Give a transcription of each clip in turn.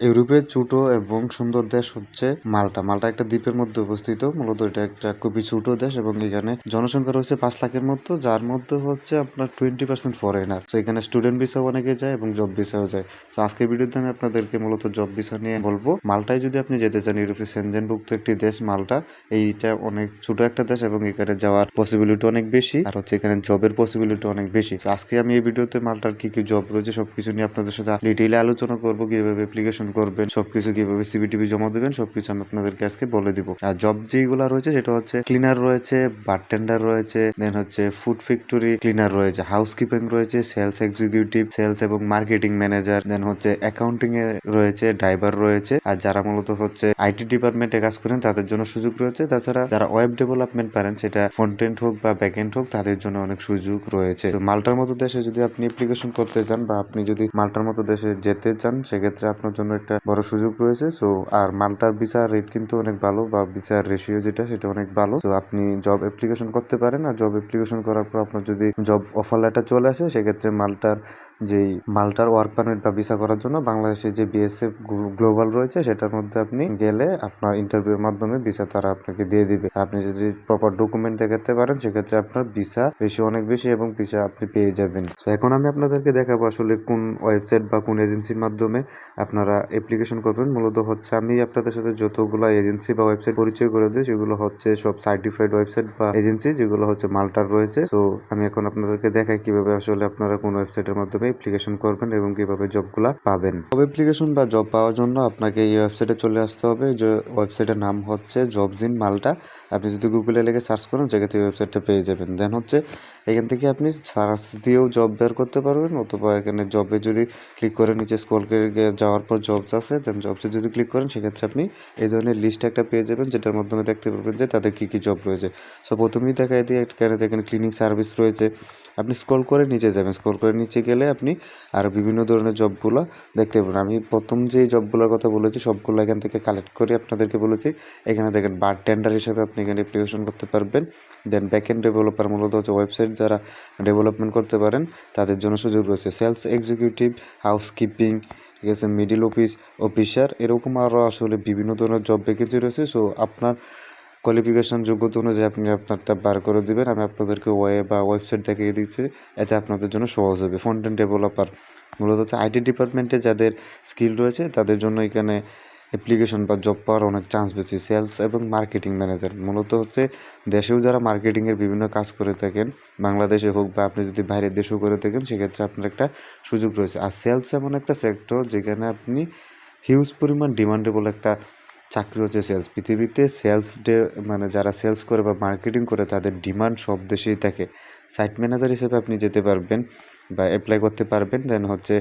ইউরোপের ছোট এবং সুন্দর দেশ হচ্ছে মাল্টা। মাল্টা একটা দ্বীপের মধ্যে অবস্থিত। মূলত এটা একটা খুবই ছোট দেশ এবং এখানে জনসংখ্যা রয়েছে পাঁচ লাখের মতো, যার মধ্যে হচ্ছে আপনার টোয়েন্টি পার্সেন্ট ফরেনার তো এখানে স্টুডেন্ট ভিসাও অনেকে যায় এবং জব ভিসাও যায়। তো আজকের ভিডিওতে আমি আপনাদেরকে মূলত জব ভিসা নিয়ে বলব। মাল্টায় যদি আপনি যেতে চান ইউরোপের সেনজেনভুক্ত একটি দেশ মাল্টা, এইটা অনেক ছোট একটা দেশ এবং এখানে যাওয়ার পসিবিলিটি অনেক বেশি। আর হচ্ছে এখানে জবের পসিবিলিটি অনেক বেশি। তো আজকে আমি এই ভিডিওতে মাল্টার কি কি জব রয়েছে সবকিছু নিয়ে আপনাদের সাথে ডিটেইলে আলোচনা করব, কীভাবে অ্যাপ্লিকেশন করবেন, সবকিছু কীভাবে সিবিটিভি জমা দেবেন, সবকিছু আমি আপনাদেরকে আজকে বলে দিব। আর জব যেগুলো রয়েছে, সেটা হচ্ছে ক্লিনার রয়েছে বারটেন্ডার রয়েছে দেন হচ্ছে ফুড ফ্যাক্টরি ক্লিনার রয়েছে হাউসকিপিং রয়েছে সেলস এক্সিকিউটিভ সেলস এবং মার্কেটিং ম্যানেজার দেন হচ্ছে অ্যাকাউন্টিং এ রয়েছে ড্রাইভার রয়েছে, আর যারা মূলত হচ্ছে আইটি ডিপার্টমেন্টে কাজ করেন, তাদের জন্য সুযোগ রয়েছে। তাছাড়া যারা ওয়েব ডেভেলপমেন্ট পারেন, সেটা ফ্রন্টেন্ড হোক বা ব্যাকএন্ড হোক, তাদের জন্য অনেক সুযোগ রয়েছে। তো মাল্টার মতো দেশে যদি আপনি অ্যাপ্লিকেশন করতে চান বা আপনি যদি মাল্টার মতো দেশে যেতে চান, সেক্ষেত্রে আপনার জন্য একটা বড় সুযোগ রয়েছে। সো আর মালটার ভিসার রেট কিন্তু অনেক ভালো বা ভিসার রেশিও যেটা, সেটা অনেক ভালো। তো আপনি জব অ্যাপ্লিকেশন করতে পারেন। আর জব অ্যাপ্লিকেশন করার পর আপনার যদি জব অফার লেটার চলে আসে, সেক্ষেত্রে মাল্টার যেই মাল্টার ওয়ার্ক পারমিট বা ভিসা করার জন্য বাংলাদেশে যে বিএসএফ গ্লোবাল রয়েছে, সেটার মধ্যে আপনি গেলে আপনার ইন্টারভিউর মাধ্যমে ভিসা তারা আপনাকে দিয়ে দিবে। আপনি যদি প্রপার ডকুমেন্ট দেখাতে পারেন, সেক্ষেত্রে আপনার ভিসা বেশি অনেক বেশি এবং ভিসা আপনি পেয়ে যাবেন। তো এখন আমি আপনাদেরকে দেখাবো আসলে কোন ওয়েবসাইট বা কোন এজেন্সির মাধ্যমে আপনারা অ্যাপ্লিকেশন করবেন। মূলত হচ্ছে আমি আপনাদের সাথে যতগুলো এজেন্সি বা ওয়েবসাইট পরিচয় করে দিই, সেগুলো হচ্ছে সব সার্টিফাইড ওয়েবসাইট বা এজেন্সি যেগুলো হচ্ছে মাল্টার রয়েছে। তো আমি এখন আপনাদেরকে দেখাই কীভাবে আসলে আপনারা কোন ওয়েবসাইটের মাধ্যমে অ্যাপ্লিকেশন করবেন এবং কীভাবে জবগুলা পাবেন। জব অ্যাপ্লিকেশন বা জব পাওয়ার জন্য আপনাকে এই ওয়েবসাইটে চলে আসতে হবে। যে ওয়েবসাইটের নাম হচ্ছে জবস ইন মাল্টা আপনি যদি গুগলে লেগে সার্চ করেন, সেক্ষেত্রে ওয়েবসাইটটা পেয়ে যাবেন। দেন হচ্ছে এখান থেকে আপনি সার্চ দিয়েও জব বের করতে পারবেন, অথবা এখানে জবে যদি ক্লিক করে নিচে স্ক্রল করে যাওয়ার পর জবস আছে দেন জবসে যদি ক্লিক করেন, সেক্ষেত্রে আপনি এই ধরনের লিস্ট একটা পেয়ে যাবেন, যেটার মাধ্যমে দেখতে পারবেন যে তাদের কী কী জব রয়েছে। সো প্রথমেই দেখাই দিয়ে এখানে দেখেন ক্লিনিং সার্ভিস রয়েছে। আপনি স্ক্রল করে নিচে যাবেন। স্ক্রল করে নিচে গেলে আপনি আরও বিভিন্ন ধরনের জবগুলো দেখতে পাবেন। আমি প্রথম যে জবগুলোর কথা বলেছি, সবগুলো এখান থেকে কালেক্ট করে আপনাদেরকে বলেছি। এখানে দেখেন বার টেন্ডার হিসেবে আপনি এখানে অ্যাপ্লিকেশন করতে পারবেন। দেন ব্যাকএন্ড ডেভেলপার মূলত হচ্ছে ওয়েবসাইট যারা ডেভেলপমেন্ট করতে পারেন, তাদের জন্য সুযোগ রয়েছে। সেলস এক্সিকিউটিভ হাউসকিপিং ঠিক আছে মিডিল অফিস অফিসার এরকম আরও আসলে বিভিন্ন ধরনের জব ভ্যাকেন্সি রয়েছে। সো আপনার কোয়ালিফিকেশন যোগ্যতা অনুযায়ী আপনি আপনারটা বার করে দেবেন। আমি আপনাদেরকে ওয়ে বা ওয়েবসাইট দেখিয়ে দিচ্ছি। এতে আপনাদের জন্য সহজ হবে। ফ্রন্টেন্ড ডেভেলপার মূলত হচ্ছে আইটি ডিপার্টমেন্টে যাদের স্কিল রয়েছে, তাদের জন্য এখানে অ্যাপ্লিকেশন বা জব পাওয়ার অনেক চান্স বেশি। সেলস এবং মার্কেটিং ম্যানেজার মূলত হচ্ছে দেশেও যারা মার্কেটিংয়ের বিভিন্ন কাজ করে থাকেন, বাংলাদেশে হোক বা আপনি যদি বাইরের দেশেও করে থাকেন, সেক্ষেত্রে আপনার একটা সুযোগ রয়েছে। আর সেলস এমন একটা সেক্টর যেখানে আপনি হিউজ পরিমাণ ডিমান্ডেবল একটা চাকরি হচ্ছে সেলস পৃথিবীতে সেলস ডে মানে যারা সেলস করে বা মার্কেটিং করে, তাদের ডিমান্ড সব দেশেই থাকে। সাইট ম্যানেজার হিসেবে আপনি যেতে পারবেন বা অ্যাপ্লাই করতে পারবেন দেন হচ্ছে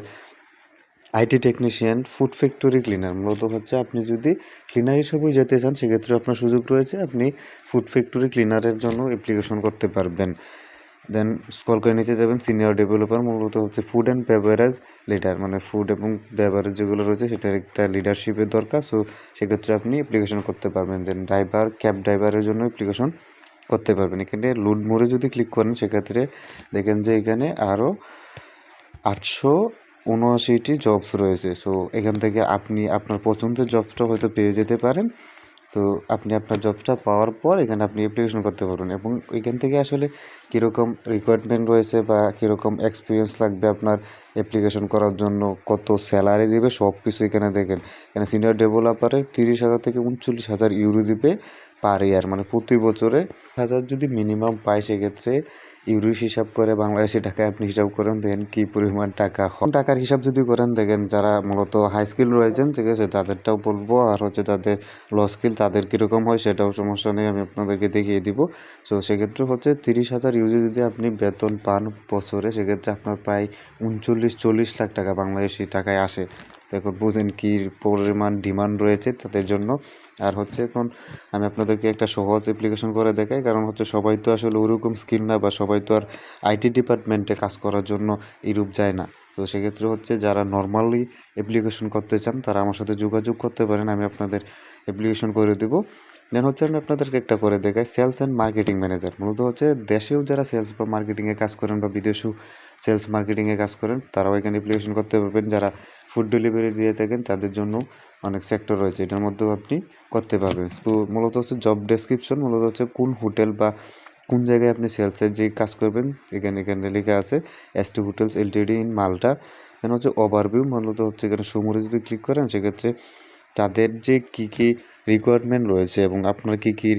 IT technician, food factory cleaner. মূলত হচ্ছে আপনি যদি ক্লিনার হিসেবেও যেতে চান সেক্ষেত্রে আপনার সুযোগ রয়েছে, আপনি ফুড ফ্যাক্টরি ক্লিনারের জন্য অ্যাপ্লিকেশন করতে পারবেন। দেন স্কল করে নিচে যাবেন সিনিয়র ডেভেলপার মূলত হচ্ছে ফুড অ্যান্ড বেভারেজ লিডার মানে ফুড এবং বেভারেজ যেগুলো রয়েছে, সেটার একটা লিডারশিপের দরকার। সো সেক্ষেত্রে আপনি অ্যাপ্লিকেশন করতে পারবেন। দেন ড্রাইভার ক্যাব ড্রাইভারের জন্য অ্যাপ্লিকেশন করতে পারবেন। এখানে লুড মোড়ে যদি ক্লিক করেন, সেক্ষেত্রে দেখেন যে এখানে আরও আটশো উনআশিটি জবস রয়েছে। সো এখান থেকে আপনি আপনার পছন্দের জবটা হয়তো পেয়ে যেতে পারেন। তো, আপনি আপনার জবটা পাওয়ার পর এখানে আপনি অ্যাপ্লিকেশন করতে পারবেন। এবং এখান থেকে আসলে কীরকম রিকোয়ারমেন্ট রয়েছে বা কীরকম এক্সপিরিয়েন্স লাগবে আপনার অ্যাপ্লিকেশন করার জন্য, কত স্যালারি দেবে সব কিছু এখানে দেখেন। এখানে সিনিয়র ডেভেলপারে তিরিশ হাজার থেকে উনচল্লিশ হাজার ইউরো দিবে পার ইয়ার মানে প্রতি বছরে হাজার যদি মিনিমাম পায়, সেক্ষেত্রে ইউরো হিসাব করে বাংলাদেশি টাকায় আপনি হিসাব করেন, দেখেন কি পরিমাণ টাকা টাকার হিসাব যদি করেন, দেখেন যারা মূলত হাই স্কিল রয়েছেন, ঠিক আছে, তাদেরটাও বলব। আর হচ্ছে তাদের লো স্কিল তাদের কীরকম হয় সেটাও সমস্যা নেই, আমি আপনাদেরকে দেখিয়ে দিব। তো সেক্ষেত্রে হচ্ছে তিরিশ হাজার ইউজি যদি আপনি বেতন পান বছরে, সেক্ষেত্রে আপনার প্রায় উনচল্লিশ, চল্লিশ লাখ টাকা বাংলাদেশি টাকায় আসে। দেখুন, বুঝেন কী পরিমাণ ডিমান্ড রয়েছে তাদের জন্য। আর হচ্ছে এখন আমি আপনাদেরকে একটা সহজ অ্যাপ্লিকেশন করে দেখাই, কারণ হচ্ছে সবাই তো আসলে ওরকম স্কিল না বা সবাই তো আর আইটি ডিপার্টমেন্টে কাজ করার জন্য ইউরোপ যায় না। তো সেক্ষেত্রে হচ্ছে যারা নর্মালি অ্যাপ্লিকেশন করতে চান, তারা আমার সাথে যোগাযোগ করতে পারেন, আমি আপনাদের অ্যাপ্লিকেশন করে দেবো। দেন হচ্ছে আমি আপনাদেরকে একটা করে দেখাই সেলস অ্যান্ড মার্কেটিং ম্যানেজার মূলত হচ্ছে দেশেও যারা সেলস বা মার্কেটিংয়ে কাজ করেন বা বিদেশেও সেলস মার্কেটিংয়ে কাজ করেন, তারাও এখানে অ্যাপ্লিকেশন করতে পারবেন। যারা ফুড ডেলিভারি দিয়ে থাকেন, তাদের জন্য অনেক সেক্টর রয়েছে। এটার মধ্যেও আপনি করতে পারবেন। তো মূলত হচ্ছে জব ডেসক্রিপশন মূলত হচ্ছে কোন হোটেল বা কোন জায়গায় আপনি সেলসের যে কাজ করবেন, এখানে এখানে লেখা আছে S T hotels LTD in Malta এখানে হচ্ছে ওভারভিউ মূলত হচ্ছে এখানে সমুদ্রে যদি ক্লিক করেন, সেক্ষেত্রে তাদের যে কী কী রিকোয়ারমেন্ট রয়েছে এবং আপনার কী কী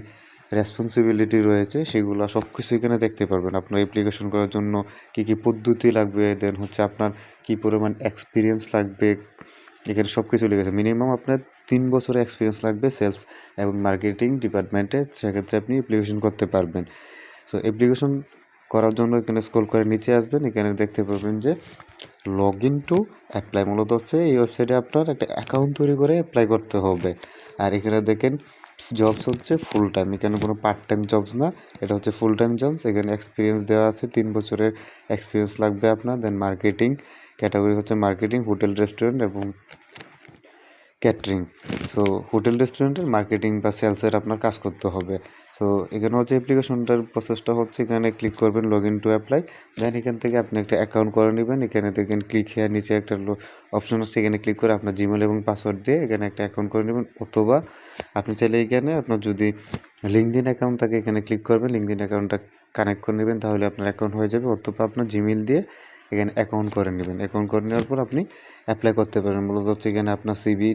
রেসপন্সিবিলিটি রয়েছে, সেগুলো সব কিছু এখানে দেখতে পারবেন। আপনার অ্যাপ্লিকেশন করার জন্য কী কী পদ্ধতি লাগবে দেন হচ্ছে আপনার কী পরিমাণ এক্সপিরিয়েন্স লাগবে, এখানে সব কিছু লিখেছে মিনিমাম আপনার তিন বছরের এক্সপিরিয়েন্স লাগবে সেলস এবং মার্কেটিং ডিপার্টমেন্টে সেক্ষেত্রে আপনি অ্যাপ্লিকেশন করতে পারবেন। সো অ্যাপ্লিকেশন করার জন্য এখানে স্ক্রল করে নিচে আসবেন, এখানে দেখতে পাবেন যে লগ ইন টু অ্যাপ্লাই মূলত হচ্ছে এই ওয়েবসাইটে আপনার একটা অ্যাকাউন্ট তৈরি করে অ্যাপ্লাই করতে হবে। আর এখানে দেখেন জবস হচ্ছে ফুল টাইম এখানে কোনো পার্ট টাইম জবস না, এটা হচ্ছে ফুল টাইম জবস এখানে এক্সপিরিয়েন্স দেওয়া আছে, তিন বছরের এক্সপিরিয়েন্স লাগবে আপনার। দেন মার্কেটিং ক্যাটাগরি হচ্ছে মার্কেটিং হোটেল রেস্টুরেন্ট এবং ক্যাটারিং সো হোটেল রেস্টুরেন্টের মার্কেটিং বা সেলসের আপনার কাজ করতে হবে। সো এখানে হচ্ছে অ্যাপ্লিকেশনটার প্রসেসটা হচ্ছে এখানে ক্লিক করবেন log in to apply then এখান থেকে আপনি একটা অ্যাকাউন্ট করে নেবেন। এখানে দেখেন ক্লিক হেয়ার নিচে একটা অপশন আছে, এখানে ক্লিক করে আপনার জিমেল এবং পাসওয়ার্ড দিয়ে এখানে একটা অ্যাকাউন্ট করে নেবেন। অথবা আপনি চাইলে এখানে আপনার যদি লিঙ্কদিন অ্যাকাউন্ট থাকে, এখানে ক্লিক করবেন লিঙ্কদিন অ্যাকাউন্টটা কানেক্ট করে নেবেন, তাহলে আপনার অ্যাকাউন্ট হয়ে যাবে। অথবা আপনার জিমেল দিয়ে এখানে অ্যাকাউন্ট করে নেবেন। অ্যাকাউন্ট করে নেওয়ার পর আপনি অ্যাপ্লাই করতে পারেন। মূলত হচ্ছে এখানে আপনার সিবি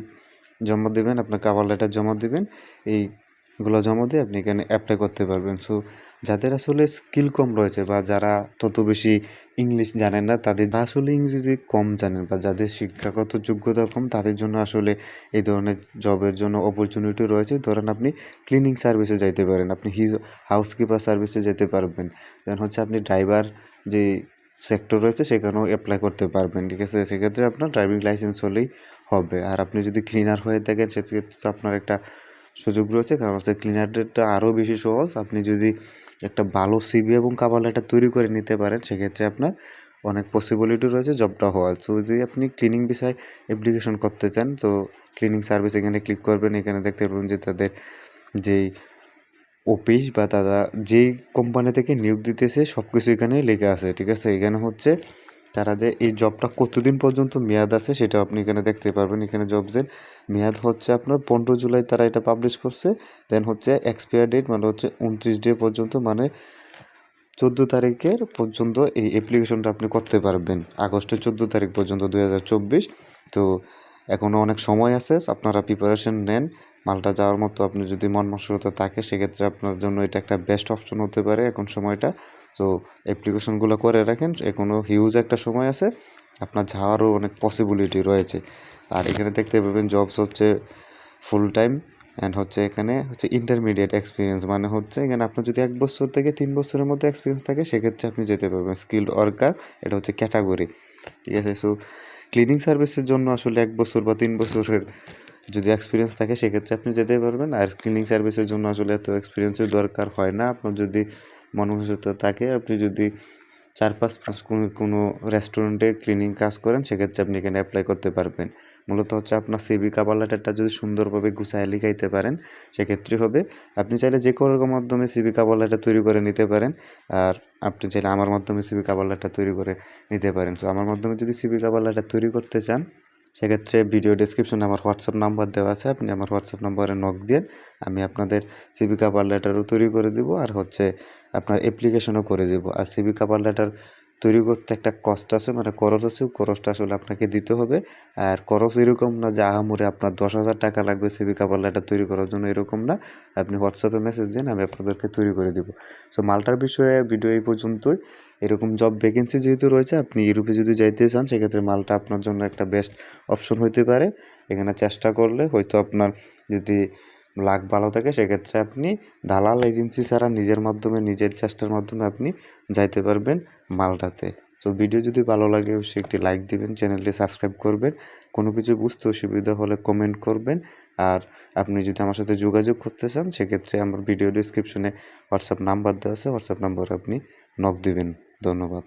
জমা দেবেন, আপনার কাভার লেটার জমা দেবেন। এইগুলো জমা দিয়ে আপনি এখানে অ্যাপ্লাই করতে পারবেন। সো যাদের আসলে স্কিল কম রয়েছে বা যারা তত বেশি ইংলিশ জানেন না, তাদের আসলে ইংরেজি কম জানেন বা যাদের শিক্ষাগত যোগ্যতা কম, তাদের জন্য আসলে এই ধরনের জবের জন্য অপরচুনিটি রয়েছে। ধরেন আপনি ক্লিনিং সার্ভিসে যাইতে পারেন। আপনি হিজ হাউসকিপার সার্ভিসে যেতে পারবেন। দেন হচ্ছে আপনি ড্রাইভার যে সেক্টর রয়েছে, সেখানেও অ্যাপ্লাই করতে পারবেন। ঠিক আছে? সেক্ষেত্রে আপনার ড্রাইভিং লাইসেন্স হলেই হবে। আর আপনি যদি ক্লিনার হয়ে থাকেন, সেক্ষেত্রে আপনার একটা সুযোগ রয়েছে। কারণ হচ্ছে ক্লিনারটা আরও বেশি সহজ। আপনি যদি একটা ভালো সিবি এবং কাবার লেটার তৈরি করে নিতে পারেন, সেক্ষেত্রে আপনার অনেক পসিবিলিটি রয়েছে জবটা হওয়ার। তো যদি আপনি ক্লিনিং বিষয়ে অ্যাপ্লিকেশন করতে চান, তো ক্লিনিং সার্ভিস এখানে ক্লিক করবেন। এখানে দেখতে পারবেন যে তাদের যেই অফিস বা তারা যেই কোম্পানি থেকে নিয়োগ দিতেছে সব কিছু এখানে লেখা আছে, ঠিক আছে? এখানে হচ্ছে তারা যে এই জবটা কতদিন পর্যন্ত মেয়াদ আছে সেটা আপনি এখানে দেখতে পারবেন। এখানে জবসের মেয়াদ হচ্ছে আপনার পনেরো জুলাই তারা এটা পাবলিশ করছে দেন হচ্ছে এক্সপায়ার ডেট মানে হচ্ছে উনত্রিশ ডে পর্যন্ত মানে চোদ্দ তারিখের পর্যন্ত এই অ্যাপ্লিকেশনটা আপনি করতে পারবেন। আগস্টের চোদ্দ তারিখ পর্যন্ত দুই হাজার চব্বিশ। তো এখনও অনেক সময় আছে, আপনারা প্রিপারেশন নেন। মালটা যাওয়ার মতো আপনি যদি মন মানসিকতা থাকে, সেক্ষেত্রে আপনার জন্য এটা একটা বেস্ট অপশন হতে পারে এখন সময়টা। তো অ্যাপ্লিকেশনগুলো করে রাখেন এখনও হিউজ একটা সময় আছে। আপনার যাওয়ারও অনেক পসিবিলিটি রয়েছে। আর এখানে দেখতে পাবেন জবস হচ্ছে ফুল টাইম অ্যান্ড হচ্ছে এখানে হচ্ছে ইন্টারমিডিয়েট এক্সপিরিয়েন্স মানে হচ্ছে এখানে আপনার যদি এক বছর থেকে তিন বছরের মধ্যে এক্সপিরিয়েন্স থাকে, সেক্ষেত্রে আপনি যেতে পারবেন। স্কিল্ড ওয়ার্কার এটা হচ্ছে ক্যাটাগরি ঠিক আছে? সো ক্লিনিং সার্ভিসের জন্য আসলে এক বছর বা তিন বছরের যদি এক্সপিরিয়েন্স থাকে, সেক্ষেত্রে আপনি যেতে পারবেন। আর ক্লিনিং সার্ভিসের জন্য আসলে এত এক্সপিরিয়েন্সের দরকার হয় না। আপনার যদি মনোসিত থাকে, আপনি যদি চার পাঁচ পাঁচ কোনো কোনো রেস্টুরেন্টে ক্লিনিং কাজ করেন, সেক্ষেত্রে আপনি এখানে অ্যাপ্লাই করতে পারবেন। মূলত হচ্ছে আপনার সিবি কাভার লেটারটা যদি সুন্দরভাবে গুছায় লিখাইতে পারেন, সেক্ষেত্রে হবে। আপনি চাইলে যে কোনো মাধ্যমে সিবি কাভার লেটার তৈরি করে নিতে পারেন। আর আপনি চাইলে আমার মাধ্যমে সিবি কাভার লেটার তৈরি করে নিতে পারেন। তো আমার মাধ্যমে যদি সিবি কাভার লেটার তৈরি করতে চান সেক্ষেত্রে ভিডিও ডিসক্রিপশনে আমার হোয়াটসঅ্যাপ নাম্বার দেওয়া আছে, আপনি আমার হোয়াটসঅ্যাপ নাম্বারে নক দিন আমি আপনাদের সিবি কাভার লেটারও তৈরি করে দিব আর হচ্ছে আপনার অ্যাপ্লিকেশনও করে দেবো। আর সিবি কাভার লেটার তৈরি করতে একটা কষ্ট আছে মানে খরচ আছে খরচটা আসলে আপনাকে দিতে হবে। আর খরচ এরকম না যে, আহামরে আপনার দশ হাজার টাকা লাগবে সিবি কাভার লেটার তৈরি করার জন্য এরকম না। আপনি হোয়াটসঅ্যাপে মেসেজ দিন, আমি আপনাদেরকে তৈরি করে দিব। সো মালটার বিষয়ে ভিডিও এই পর্যন্তই। এরকম জব ভ্যাকেন্সি যেহেতু রয়েছে, আপনি ইউরোপে যদি যাইতে চান, সেক্ষেত্রে মালটা আপনার জন্য একটা বেস্ট অপশন হইতে পারে। এখানে চেষ্টা করলে হয়তো আপনার যদি লাখ ভালো থাকে, সেক্ষেত্রে আপনি দালাল এজেন্সি ছাড়া নিজের মাধ্যমে, নিজের চেষ্টার মাধ্যমে আপনি যাইতে পারবেন মালটাতে। তো ভিডিও যদি ভালো লাগে, অবশ্যই একটি লাইক দিবেন চ্যানেলটি সাবস্ক্রাইব করবেন। কোনো কিছু বুঝতে অসুবিধা হলে কমেন্ট করবেন। আর আপনি যদি আমার সাথে যোগাযোগ করতে চান, সেক্ষেত্রে আমার ভিডিও ডিসক্রিপশনে হোয়াটসঅ্যাপ নাম্বার দেওয়া আছে হোয়াটসঅ্যাপ নাম্বারে আপনি নক দিবেন। ধন্যবাদ।